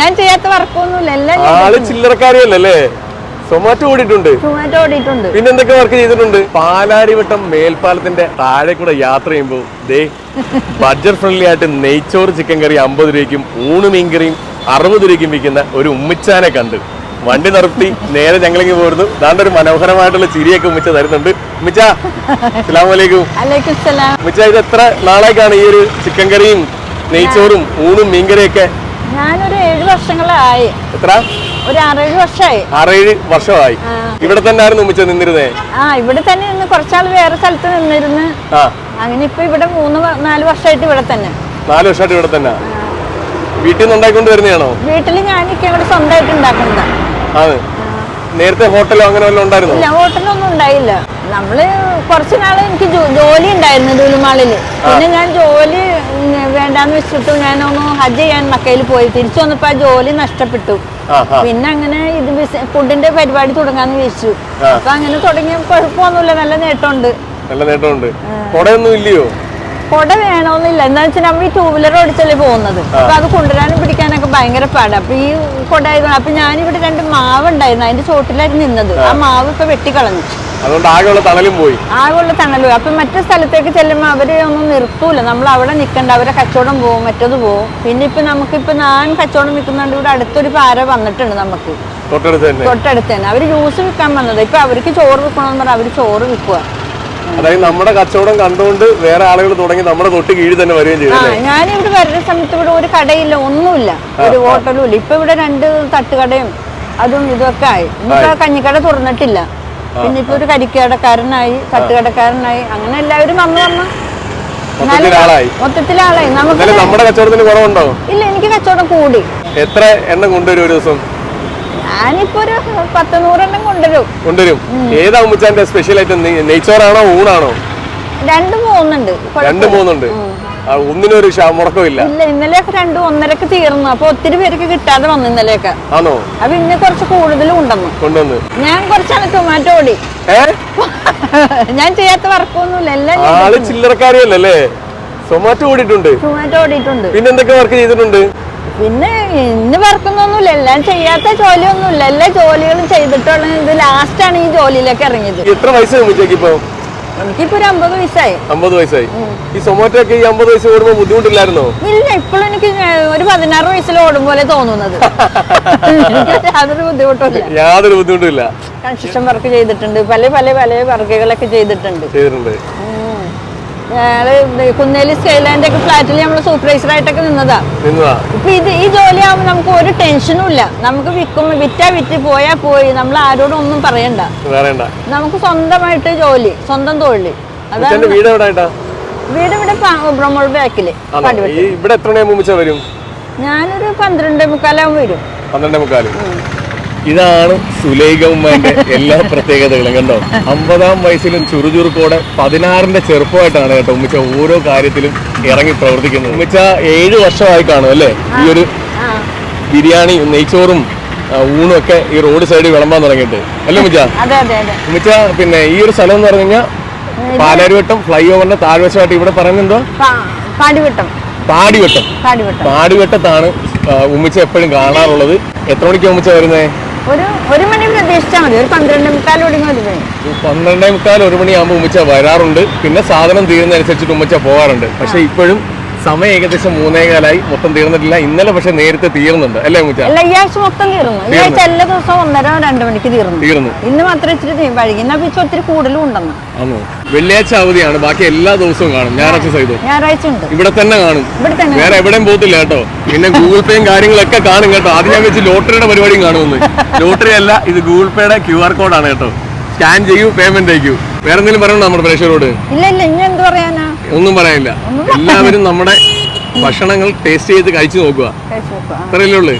ഞാൻ ചെയ്യാത്ത വർക്കൊന്നുമില്ല എല്ലാം ആൾ ചില്ലറക്കാരിയല്ലേ സൊമാറ്റോ ഓടിയിട്ടുണ്ട്. ടൊമാറ്റോ ഓടിയിട്ടുണ്ട്. പിന്നെ എന്തൊക്കെ വർക്ക് ചെയ്തിട്ടുണ്ട്? പാലാരിവട്ടം മേൽപ്പാലത്തിന്റെ താഴെ കൂടെ യാത്ര ചെയ്യുമ്പോൾ ദേ ബഡ്ജറ്റ് ഫ്രണ്ട്ലി ആയിട്ട് നെയ്ച്ചോറ് ചിക്കൻ കറി അമ്പത് രൂപയ്ക്കും ഊണ് മീൻകറിയും അറുപത് രൂപയ്ക്കും വിൽക്കുന്ന ഒരു ഉമ്മിച്ചാനെ കണ്ട്. വണ്ടി നിർത്തി നേരെ ഞങ്ങളിങ്ങ് പോരുന്നു. ദാണ്ട് ഒരു മനോഹരമായിട്ടുള്ള ചിരിയൊക്കെ ഉമ്മിച്ച തരുന്നുണ്ട്. ഉമ്മിച്ച അസ്സലാമലൈക്കും ഉമ്മിച്ച ഇത് എത്ര നാളേക്കാണ് ഈ ഒരു ചിക്കൻ കറിയും നെയ്ച്ചോറും ഊണും മീൻകറിയൊക്കെ ഞാനൊരു ഏഴ് വർഷങ്ങളായി. എത്ര? ഒരു ആറേഴ് വർഷമായി ആറേഴ് വർഷമായി. ഇവിടെ തന്നെ ആയിരുന്നു ഉമ്മിച്ച നിന്നിരുന്നേ? ആ ഇവിടെ തന്നെ നിന്ന് കുറച്ചാൾ വേറെ സ്ഥലത്ത് നിന്നിരുന്ന്. അങ്ങനെ ഇപ്പൊ ഇവിടെ മൂന്ന് നാല് വർഷമായിട്ട് ഇവിടെ തന്നെ. നാല് വർഷമായിട്ട് ഇവിടെ തന്നെ. വീട്ടിൽ നിന്ന് ഉണ്ടാക്കിക്കൊണ്ട് വരുന്നതാണോ? വീട്ടിൽ ഞാനൊക്കെ ഇവിടെ സ്വന്തമായിട്ട് ഉണ്ടാക്കുന്നതാ. നേരത്തെ ഹോട്ടലോ അങ്ങനെ വല്ലതും ഉണ്ടായിരുന്നോ? ഇല്ല ഹോട്ടലൊന്നും ഉണ്ടായില്ല. നമ്മൾ കുറച്ചു നാൾ എനിക്ക് ജോലി ഉണ്ടായിരുന്നു ദുലുമാളിൽ പിന്നെ ഞാൻ ജോലി വേണ്ടാന്ന് വെച്ചിട്ട് ഞാനൊന്ന് ഹജ്ജ് ചെയ്യാൻ മക്കയിൽ പോയി. തിരിച്ചു വന്നപ്പോ ആ ജോലി നഷ്ടപ്പെട്ടു. പിന്നെ അങ്ങനെ ഇത് ഫുഡിന്റെ പരിപാടി തുടങ്ങാന്ന് വിചാരിച്ചു. അപ്പൊ അങ്ങനെ തുടങ്ങിയ കുഴപ്പമൊന്നുമില്ല. നല്ല നേട്ടമുണ്ട്. നല്ല നേട്ടമുണ്ട്. ഇല്ലയോ? കുട വേണമെന്നില്ല എന്താ വെച്ചാൽ നമ്മൾ ഈ ടൂ വീലർ ഓടിച്ചല്ലേ പോകുന്നത്. അപ്പൊ അത് കൊണ്ടുവരാനും പിടിക്കാനൊക്കെ ഭയങ്കര പാടാ. അപ്പൊ ഈ കൊട ആയതുകൊണ്ട് അപ്പൊ ഞാനിവിടെ രണ്ട് മാവ് ഉണ്ടായിരുന്നു അതിന്റെ ചോട്ടിലായിരുന്നു നിന്നത്. ആ. മാവ് ഇപ്പൊ വെട്ടിക്കളഞ്ഞു. അതുകൊണ്ട് ആകെയുള്ള തണലും പോയി. ആകെയുള്ള തണലും അപ്പൊ മറ്റു സ്ഥലത്തേക്ക് ചെല്ലുമ്പോൾ അവർ ഒന്നും നിർത്തൂല. നമ്മൾ അവിടെ നിൽക്കണ്ട അവരെ കച്ചവടം പോവും. മറ്റത് പോവും. പിന്നെ ഇപ്പൊ നമുക്കിപ്പോ ഞാൻ കച്ചവടം നിൽക്കുന്നുണ്ട് ഇവിടെ അടുത്തൊരു പാര വന്നിട്ടുണ്ട് നമുക്ക്. തൊട്ടടുത്ത് തന്നെ. തൊട്ടടുത്ത് തന്നെ. അവർ ജ്യൂസ് വിൽക്കാൻ വന്നത്. ഇപ്പൊ അവർക്ക് ചോറ് വിൽക്കണമെന്ന് പറഞ്ഞാൽ അവർ ചോറ് വിൽക്കുക അതായത് നമ്മുടെ കച്ചവടം കണ്ടുകൊണ്ട് വേറെ ആളുകൾ തുടങ്ങി നമ്മുടെ തൊട്ട് കീഴിൽ തന്നെ വരികയും ചെയ്തു ആ ഇവിടെ ഞാനിവിടെ വരുന്ന സമയത്ത് ഇവിടെ ഒരു കടയില്ല ഒന്നുമില്ല. ഒരു ഹോട്ടലും ഇല്ല. ഇപ്പൊ ഇവിടെ രണ്ട് തട്ടുകടയും അതും ഇതൊക്കെ ആയി. ഇപ്പൊ കഞ്ഞിക്കട തുറന്നിട്ടില്ല. പിന്നെ ഇപ്പൊ ഒരു കരിക്കടക്കാരനായി തട്ടുകടക്കാരനായി അങ്ങനെ എല്ലാവരും വന്ന് വന്ന് മൊത്തത്തിലാളായി. നമുക്ക് നമ്മുടെ കച്ചവടത്തിന് കുറവുണ്ടോ ഇല്ല എനിക്ക് കച്ചവടം കൂടി. എത്ര എണ്ണം കൊണ്ടുവരും ഒരു ദിവസം? ഞാനിപ്പോ ഒരു പത്ത് നൂറെണ്ണം കൊണ്ടുവരും. കൊണ്ടുവരും. ഏതാ ഉമ്മച്ചാന്റെ സ്പെഷ്യൽ ഐറ്റം നെയ്ച്ചോറാണോ ഊണാണോ? രണ്ട് മൂന്നുണ്ട്. രണ്ട് മൂന്നുണ്ട്. ഒന്നിനൊരു മുടക്കമില്ല. ഇല്ല ഇന്നലെയൊക്കെ രണ്ടും ഒന്നരക്ക് തീർന്നു. അപ്പൊ ഒത്തിരി പേർക്ക് കിട്ടാതെ വന്നു ഇന്നലെയൊക്കെ. ആണോ അപ്പൊ ഇന്ന് കുറച്ച് കൂടുതലും ഉണ്ടെന്ന് കൊണ്ടുവന്ന്. ഞാൻ കുറച്ചാണ് ടൊമാറ്റോ ഓടി. ഞാൻ ചെയ്യാത്ത വർക്കൊന്നുമില്ല എല്ലാം ആൾ ചില്ലറക്കാരിയല്ലേ ടൊമാറ്റോ ഓടിയിട്ടുണ്ട്. ടൊമാറ്റോ ഓടിയിട്ടുണ്ട്. പിന്നെ എന്തൊക്കെ വർക്ക് ചെയ്തിട്ടുണ്ട്? പിന്നെ ഇന്ന് വർക്കുന്നൊന്നുമില്ല. എല്ലാം ചെയ്യാത്ത ജോലിയൊന്നുമില്ല. എല്ലാ ജോലികളും ചെയ്തിട്ടുള്ള ഇത് ആണ് ഈ ജോലിയിലേക്ക് ഇറങ്ങിയത്. എത്ര വയസ്സായി ഇപ്പൊ? എനിക്കിപ്പോ ഒരു അമ്പത് വയസ്സായി. അമ്പത് വയസ്സായി. ഈ സൊമാറ്റോ ഒക്കെ ഈ അമ്പത് വയസ്സ് ഓടുമ്പോ ബുദ്ധിമുട്ടില്ലായിരുന്നോ? ഇല്ല ഇപ്പോഴും എനിക്ക് ഒരു പതിനാറ് വയസ്സിൽ ഓടും പോലെ തോന്നുന്നത്. യാതൊരു ബുദ്ധിമുട്ടില്ല യാതൊരു ബുദ്ധിമുട്ടില്ല കൺസ്ട്രക്ഷൻ വർക്ക് ചെയ്തിട്ടുണ്ട്. പല പല പല വർക്കുകളൊക്കെ ചെയ്തിട്ടുണ്ട്. ചെയ്തിട്ടുണ്ട്. ഞങ്ങൾ കുന്നേലി സ്കൈലാൻഡ് ഒക്കെ ഫ്ലാറ്റിൽ നമ്മൾ സൂപ്പർവൈസർ ആയിട്ടൊക്കെ നിന്നതാ. ഇപ്പൊ ഇത് ഈ ജോലി ആവുമ്പോൾ നമുക്ക് ഒരു ടെൻഷനും ഇല്ല. നമുക്ക് വിൽക്കും വിറ്റാ വിറ്റ് പോയാ പോയി. നമ്മൾ ആരോടും ഒന്നും പറയണ്ട. നമുക്ക് സ്വന്തമായിട്ട് ജോലി സ്വന്തം തൊഴിൽ അതാണ് വീട് വീട് ഇവിടെ ബ്രഹ്മോൾ ബാക്കിൽ ഇവിടെ എത്ര വരും? ഞാനൊരു പന്ത്രണ്ട് മുക്കാലാവും വരും. പന്ത്രണ്ട് മുക്കാൽ. ഇതാണ് സുലൈഖ ഉമ്മന്റെ എല്ലാ പ്രത്യേകതകളും കണ്ടോ? അമ്പതാം വയസ്സിലും ചുറുചുറുക്കോടെ പതിനാറിന്റെ ചെറുപ്പമായിട്ടാണ് കേട്ടോ ഉമ്മിച്ച ഓരോ കാര്യത്തിലും ഇറങ്ങി പ്രവർത്തിക്കുന്നത്. ഉമ്മിച്ച ഏഴ് വർഷമായി കാണും അല്ലേ? ഈ ഒരു ബിരിയാണി നെയ്ച്ചോറും ഊണും ഒക്കെ ഈ റോഡ് സൈഡിൽ വിളമ്പാൻ തുടങ്ങിയിട്ട്. അല്ലേ ഉമ്മിച്ച? ഉമ്മിച്ച പിന്നെ ഈ ഒരു സ്ഥലം എന്ന് പറഞ്ഞു കഴിഞ്ഞാൽ പാലാരിവട്ടം ഫ്ലൈ ഓവറിന്റെ താഴ്വശമായിട്ട് ഇവിടെ പറയുന്നത് എന്തോ പാടിവട്ടം. പാടിവട്ടം. പാടിവട്ടം. പാടിവട്ടത്താണ് ഉമ്മിച്ച എപ്പോഴും കാണാറുള്ളത്. എത്ര മണിക്കാണ് ഉമ്മിച്ച വരുന്നത് ഒരു ഒരു മണി പ്രതീക്ഷിച്ചാൽ മതി. ഒരു പന്ത്രണ്ട് മുക്കാൽ ഒടുങ്ങി പന്ത്രണ്ടേ മുക്കാൽ ഒരു മണിയാകുമ്പോൾ ഉമ്മച്ച വരാറുണ്ട്. പിന്നെ സാധനം തീരുന്നതനുസരിച്ചിട്ട് ഉമ്മച്ച പോകാറുണ്ട്. പക്ഷെ ഇപ്പോഴും സമയം ഏകദേശം മൂന്നേകാലായി മൊത്തം തീർന്നിട്ടില്ല. ഇന്നലെ പക്ഷെ നേരത്തെ തീർന്നുണ്ട്. അല്ലേ മുച്ച? അല്ല ഈ ആഴ്ച മൊത്തം തീർന്നു. ഈ ആഴ്ച എല്ലാ ദിവസവും ഒന്നര രണ്ട് മണിക്ക് തീർന്നു. തീർന്നു. ഇന്ന് മാത്രം ഇച്ചിരി വൈകി. എന്നാ പിച്ച ഒത്തിരി കൂടുതലും ഉണ്ടെന്ന്. വെള്ളിയാഴ്ച അവധിയാണ്. ബാക്കി എല്ലാ ദിവസവും കാണും. ഞായറാഴ്ച സൈതോ ഞായറാഴ്ച ഉണ്ട്. ഇവിടെ തന്നെ കാണും. ഇവിടെ തന്നെ വേറെ എവിടെയും പോകത്തില്ല കേട്ടോ. പിന്നെ ഗൂഗിൾ പേയും കാര്യങ്ങളൊക്കെ കാണും കേട്ടോ. ആദ്യം ഞാൻ വെച്ച് ലോട്ടറിയുടെ പരിപാടിയും കാണുമെന്ന്. ലോട്ടറി അല്ല ഇത് ഗൂഗിൾ പേയുടെ ക്യു ആർ കോഡാണ് കേട്ടോ. സ്കാൻ ചെയ്യൂ പേയ്മെന്റ് അയക്കൂ. വേറെ എന്തെങ്കിലും പറയണോ നമ്മുടെ പ്രേക്ഷകരോട്? ഇല്ല ഇല്ല. ഇനി എന്താ പറയാനാ? ഒന്നും പറയാനില്ല. എല്ലാവരും നമ്മുടെ ഭക്ഷണങ്ങൾ ടേസ്റ്റ് ചെയ്ത് കഴിച്ചു നോക്കുക. അത്രയല്ലേ ഉള്ളൂ.